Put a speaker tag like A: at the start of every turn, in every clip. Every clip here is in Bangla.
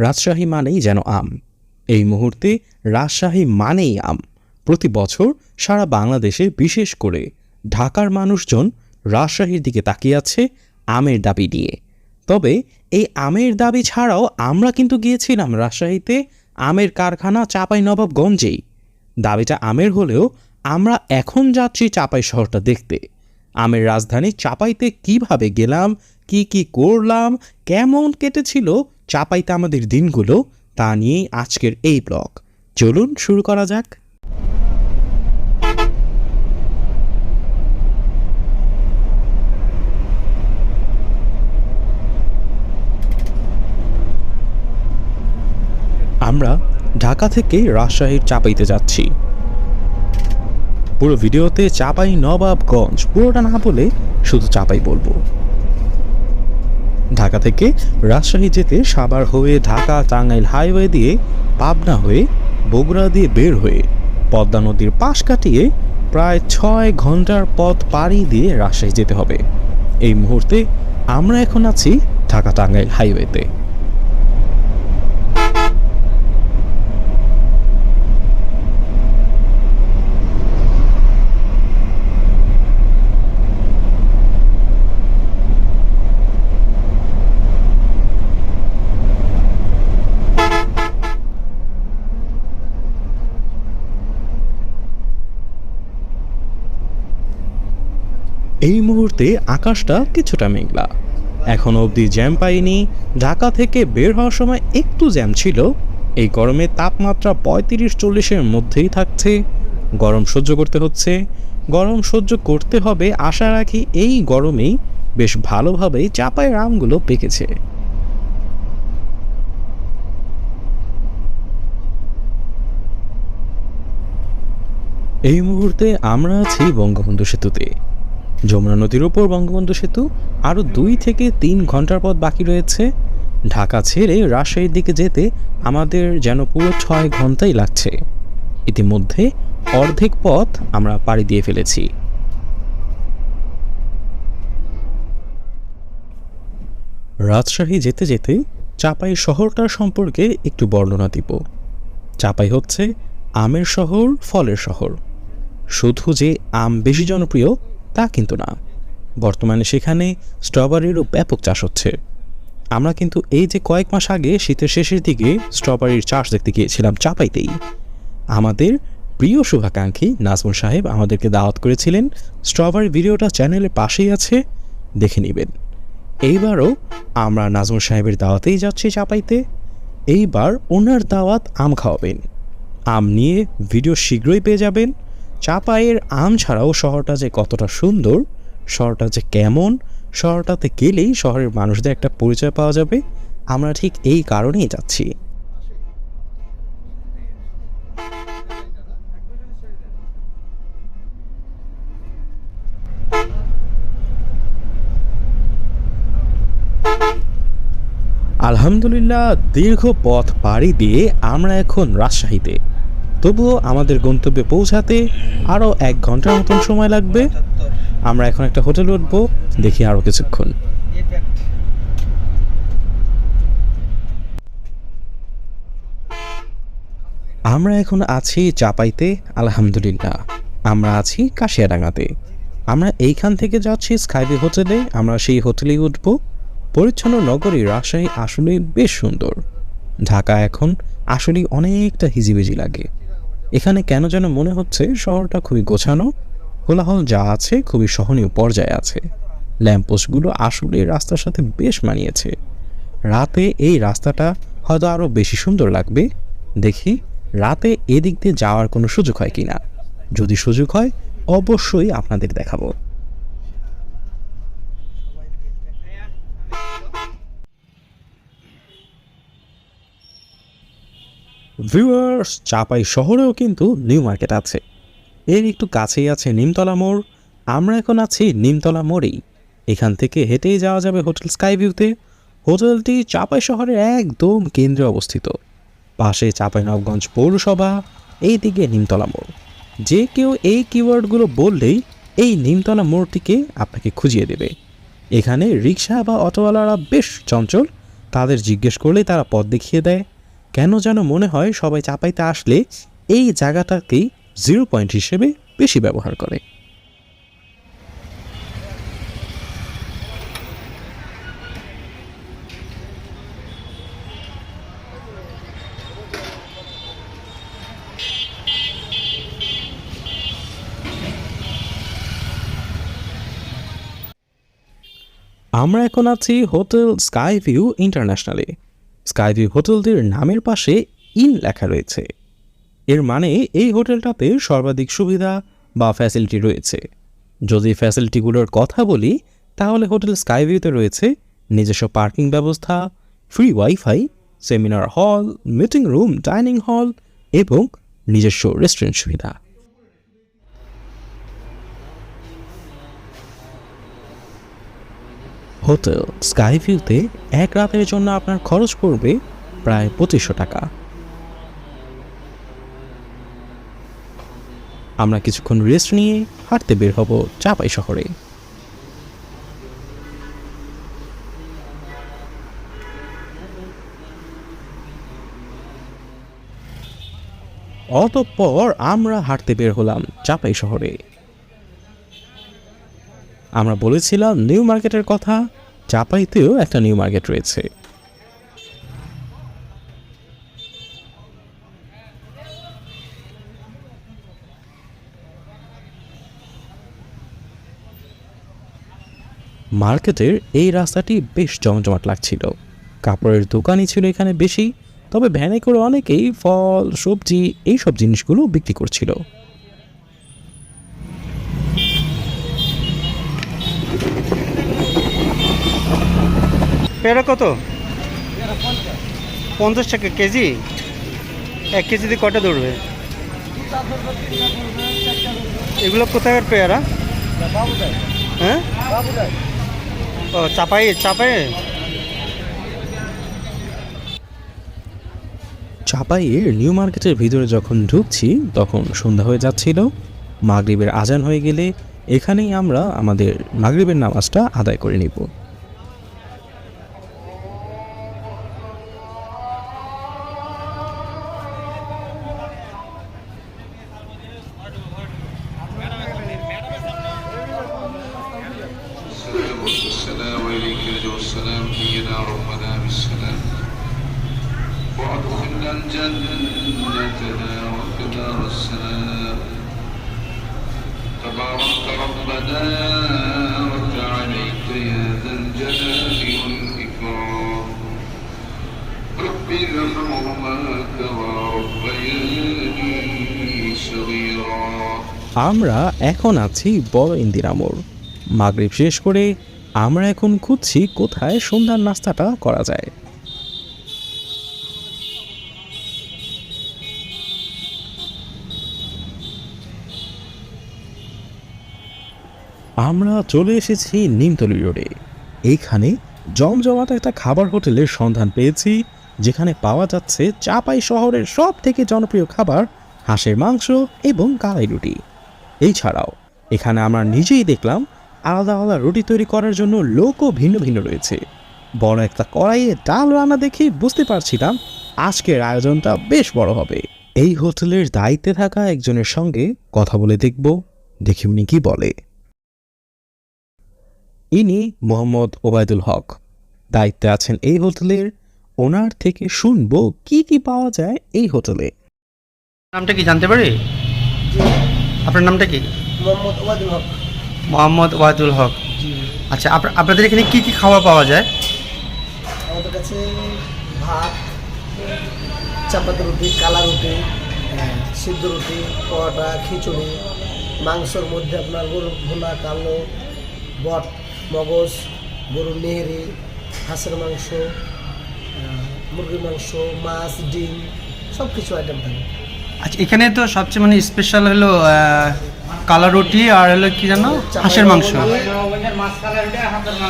A: রাজশাহী মানেই যেন আম। এই মুহূর্তে রাজশাহী মানেই আম। প্রতি বছর সারা বাংলাদেশে বিশেষ করে ঢাকার মানুষজন রাজশাহীর দিকে তাকিয়ে আছে আমের দাবি নিয়ে। তবে এই আমের দাবি ছাড়াও আমরা কিন্তু গিয়েছিলাম রাজশাহীতে আমের কারখানা চাপাই নবাবগঞ্জেই দাবিটা আমের হলেও আমরা এখন যাচ্ছি চাপাই শহরটা দেখতে। আমের রাজধানী চাপাইতে কীভাবে গেলাম, কি কি করলাম, কেমন কেটেছিল চাপাইতে আমাদের দিনগুলো, তা নিয়েই আজকের এই ব্লগ। চলুন শুরু করা যাক। আমরা ঢাকা থেকে রাজশাহীর চাপাইতে যাচ্ছি। পুরো ভিডিওতে চাপাই নবাবগঞ্জ, পুরোটা না বলে শুধু চাপাই বলব। ঢাকা থেকে রাজশাহী যেতে সাভার হয়ে ঢাকা টাঙ্গাইল হাইওয়ে দিয়ে পাবনা হয়ে বগুড়া দিয়ে বের হয়ে পদ্মা নদীর পাশ কাটিয়ে প্রায় ছয় ঘণ্টার পথ পাড়ি দিয়ে রাজশাহী যেতে হবে। এই মুহূর্তে আমরা এখন আছি ঢাকা টাঙ্গাইল হাইওয়েতে। এই মুহূর্তে আকাশটা কিছুটা মেঘলা। এখন অবধি জ্যাম পাইনি। ঢাকা থেকে বের হওয়ার সময় একটু জ্যাম ছিল। এই গরমে তাপমাত্রা পঁয়ত্রিশ চল্লিশের মধ্যেই থাকছে। গরম সহ্য করতে হচ্ছে। গরম সহ্য করতে হবে আশা রাখি এই গরমেই বেশ ভালোভাবেই চাপায় রামগুলো পেকেছে। এই মুহূর্তে আমরা আছি বঙ্গবন্ধু সেতুতে। যমুনা নদীর ওপর বঙ্গবন্ধু সেতু, আরও দুই থেকে তিন ঘণ্টার পথ বাকি রয়েছে। ঢাকা ছেড়ে রাজশাহীর দিকে যেতে আমাদের যেন পুরো ছয় ঘন্টাই লাগছে। ইতিমধ্যে অর্ধেক পথ আমরা পাড়ি দিয়ে ফেলেছি। রাজশাহী যেতে যেতে চাপাই শহরটার সম্পর্কে একটু বর্ণনা দিব। চাপাই হচ্ছে আমের শহর, ফলের শহর। শুধু যে আম বেশি জনপ্রিয় তা কিন্তু না। বর্তমানে সেখানে স্ট্রবেরিরও ব্যাপক চাষ হচ্ছে। আমরা কিন্তু এই যে কয়েক মাস আগে শীতের শেষের দিকে স্ট্রবেরির চাষ দেখতে গিয়েছিলাম চাপাইতেই। আমাদের প্রিয় শুভাকাঙ্ক্ষী নাজমুল সাহেব আমাদেরকে দাওয়াত করেছিলেন। স্ট্রবেরি ভিডিওটা চ্যানেলের পাশেই আছে, দেখে নেবেন। এইবারও আমরা নাজমুল সাহেবের দাওয়াতেই যাচ্ছি চাপাইতে। এইবার ওনার দাওয়াত আম খাওয়াবেন। আম নিয়ে ভিডিও শীঘ্রই পেয়ে যাবেন। চাপাইয়ের আম ছাড়াও শহরটা যে কতটা সুন্দর, শহরটা যে কেমন, শহরটাতে গেলেই শহরের মানুষদের একটা পরিচয় পাওয়া যাবে। আমরা ঠিক এই কারণেই যাচ্ছি। আলহামদুলিল্লাহ, দীর্ঘ পথ পাড়ি দিয়ে আমরা এখন রাজশাহীতে। তবুও আমাদের গন্তব্যে পৌঁছাতে আরও এক ঘণ্টার মতন সময় লাগবে। আমরা এখন একটা হোটেল উঠবো, দেখি আরও কিছুক্ষণ। আমরা এখন আছি চাপাইতে, আলহামদুলিল্লাহ। আমরা আছি কাশিয়াডাঙ্গাতে। আমরা এইখান থেকে যাচ্ছি স্কাইবি হোটেলে, আমরা সেই হোটেলেই উঠব। পরিচ্ছন্ন নগরী রাজশাহী আসলেই বেশ সুন্দর। ঢাকা এখন আসলেই অনেকটা হিজিবিজি লাগে। এখানে কেন যেন মনে হচ্ছে শহরটা খুবই গোছানো, কোলাহল যা আছে খুবই সহনীয় পর্যায়ে আছে। ল্যাম্পপোস্টগুলো আসলে রাস্তার সাথে বেশ মানিয়েছে। রাতে এই রাস্তাটা হয়তো আরও বেশি সুন্দর লাগবে। দেখি রাতে এদিক দিয়ে যাওয়ার কোনো সুযোগ হয় কি না যদি সুযোগ হয়, অবশ্যই আপনাদের দেখাবো। ভিউয়ার্স চাপাই শহরেও কিন্তু নিউ মার্কেট আছে। এর একটু কাছেই আছে নিমতলা মোড়। আমরা এখন আছি নিমতলা মোড়েই। এখান থেকে হেঁটেই যাওয়া যাবে হোটেল স্কাই ভিউতে হোটেলটি চাপাই শহরের একদম কেন্দ্রে অবস্থিত। পাশে চাঁপাইনবগঞ্জ পৌরসভা, এইদিকে নিমতলা মোড়। যে কেউ এই কিওয়ার্ডগুলো বললেই এই নিমতলা মোড়টিকে আপনাকে খুঁজিয়ে দেবে। এখানে রিক্সা বা অটোওয়ালারা বেশ চঞ্চল। তাদের জিজ্ঞেস করলেই তারা পথ দেখিয়ে দেয়। কেন যেন মনে হয় সবাই চাপাইতে আসলে এই জায়গাটাকেই জিরো পয়েন্ট হিসেবে বেশি ব্যবহার করে। আমরা এখন আছি হোটেল স্কাই ভিউ ইন্টারন্যাশনালে। স্কাই ভিউ হোটেলটির নামের পাশে ইন লেখা রয়েছে। এর মানে এই হোটেলটাতে সর্বাধিক সুবিধা বা ফ্যাসিলিটি রয়েছে। যদি ফ্যাসিলিটিগুলোর কথা বলি, তাহলে হোটেল স্কাইভিউতে রয়েছে নিজস্ব পার্কিং ব্যবস্থা free WiFi seminar hall meeting room dining hall এবং নিজস্ব রেস্টুরেন্ট সুবিধা। হোটেল স্কাই ভিউতে এক রাতের জন্য আপনার খরচ পড়বে প্রায় পঁচিশশো টাকা। আমরা কিছুক্ষণ রেস্ট নিয়ে হাঁটতে বের হব চাপাই শহরে। অতঃপর আমরা হাঁটতে বের হলাম চাপাই শহরে। আমরা বলেছিলাম, নিউ মার্কেটের কথা চাপাইতেও একটা নিউ মার্কেট রয়েছে। মার্কেটের এই রাস্তাটি বেশ জমজমাট লাগছিল। কাপড়ের দোকানই ছিল এখানে বেশি, তবে ভ্যানে করে অনেকেই ফল, সবজি এই সব জিনিসগুলো বিক্রি করছিল।
B: পেয়ারা কত? পঞ্চাশ টাকা কেজি? এক কেজিতে কটা ধরবে এগুলো কোথাকার পেয়ারা? হ্যাঁ? ও, চাপাই চাপাই?
A: চাপাইয়ের নিউ মার্কেটের ভিতরে যখন ঢুকছি, তখন সন্ধ্যা হয়ে যাচ্ছিল। মাগরিবের আজান হয়ে গেলে এখানেই আমরা আমাদের মাগরিবের নামাজটা আদায় করে নিব। আমরা এখন আছি বড় ইন্দিরা মোড় মাগরিব শেষ করে আমরা এখন খুঁজছি কোথায় সন্ধ্যার নাস্তাটা করা যায়। আমরা চলে এসেছি নিমতলি রোডে। এইখানে জমজমাট একটা খাবার হোটেলের সন্ধান পেয়েছি, যেখানে পাওয়া যাচ্ছে চাপাই শহরের সব থেকে জনপ্রিয় খাবার, হাঁসের মাংস এবং কালাই রুটি। এছাড়াও, এখানে আমরা নিজেই দেখলাম আলাদা আলাদা রুটি তৈরি করার জন্য লোকও ভিন্ন ভিন্ন রয়েছে। বড় একটা কড়াইয়ে ডাল রান্না দেখে বুঝতে পারছিলাম আজকের আয়োজনটা বেশ বড় হবে। এই হোটেলের দায়িত্বে থাকা একজনের সঙ্গে কথা বলে দেখব, দেখি উনি কি বলে। ইনি মোহাম্মদ ওবায়দুল হক। দায়িত্বে আছেন এই হোটেলের, ওনার থেকে শুনব কি কি পাওয়া যায় এই হোটেলে।
B: নামটা কি জানতে পারি? আপনার নামটা কি?
C: মোহাম্মদ ওবায়দুল হক।
B: মোহাম্মদ ওয়াদুল হক। আচ্ছা আপ- আপনাদের এখানে কি কি খাবার পাওয়া যায়?
C: আমাদের কাছে ভাত চাপাতি রুটি কালা রুটি সিদ্ধ রুটি পরোটা খিচুড়ি মাংসর মধ্যে আপনার গরুর ভুনা কালো বট মগজ গরুর নেহেরি হাঁসের মাংস মুরগির মাংস মাছ ডিম সব কিছু আইটেম থাকে।
B: আচ্ছা এখানে তো সবচেয়ে মানে স্পেশাল হলো কালা রুটি আর হলো কি জানো হাঁসের মাংস।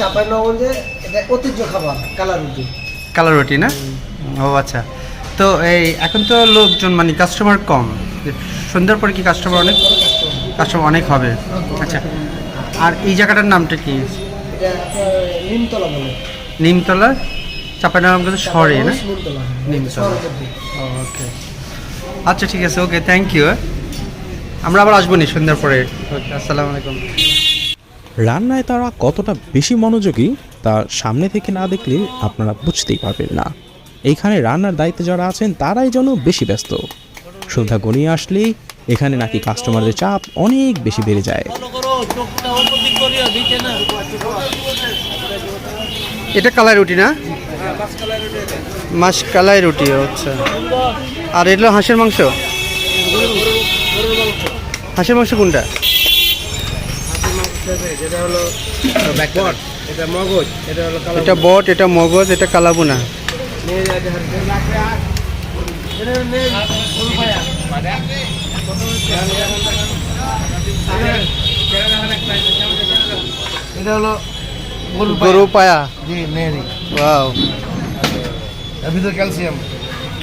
C: চাপাই ঐতিহ্য খাবার কালা রুটি।
B: কালা রুটি না? ও আচ্ছা। তো এই এখন তো লোকজন মানে কাস্টমার কম। সন্ধ্যার পরে কি কাস্টমার অনেক? কাস্টমার অনেক হবে। আচ্ছা। আর এই জায়গাটার নামটা কি?
C: নিমতলা বলে।
B: নিমতলা? চাপাইনবাবগঞ্জ শহরে না?
C: নিমতলা।
B: ওকে আচ্ছা ঠিক আছে ওকে থ্যাংক ইউ আমরা আবার আসব নি সন্ধ্যার পরে। ওকে আসসালামু আলাইকুম।
A: রান্নায় তারা কতটা বেশি মনোযোগী তা সামনে থেকে না দেখলে আপনারা বুঝতেই পারবেন না। এখানে রান্নার দায়িত্বে যারা আছেন তারাই যেন বেশি ব্যস্ত। সন্ধ্যা গনিয়ে আসলেই এখানে নাকি কাস্টমারদের চাপ অনেক বেশি বেড়ে যায়।
B: এটা কালাই রুটি না? মাছ কালাই রুটি আচ্ছা। আর এটা হলো হাঁসের মাংস? হাঁসের মাংস কোনটা?
C: এটা মগজ এটা হলো কালো
B: এটা বট এটা মগজ এটা কালাবুনা।
C: এটা হলো গরু
B: গরু পায়া।
C: জি নেই
B: ওয়াও।
C: ভিতরে ক্যালসিয়াম।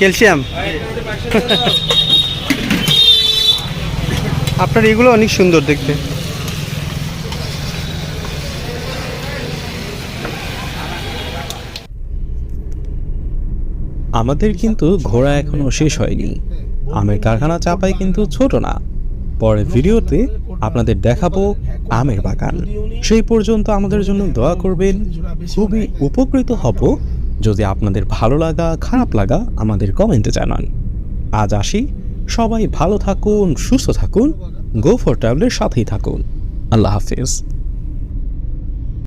B: ক্যালসিয়াম? আপনার এগুলো অনেক সুন্দর দেখতে।
A: আমাদের কিন্তু ঘোরা এখনও শেষ হয়নি। আমের কারখানা চাপাই কিন্তু ছোট না। পরের ভিডিওতে আপনাদের দেখাবো আমের বাগান। সেই পর্যন্ত আমাদের জন্য দোয়া করবেন, খুবই উপকৃত হব যদি আপনাদের ভালো লাগা, খারাপ লাগা, আমাদের কমেন্টে জানান। আজ আসি। সবাই ভালো থাকুন, সুস্থ থাকুন গো ফর ট্রাভেলের সাথেই থাকুন। আল্লাহ হাফিজ।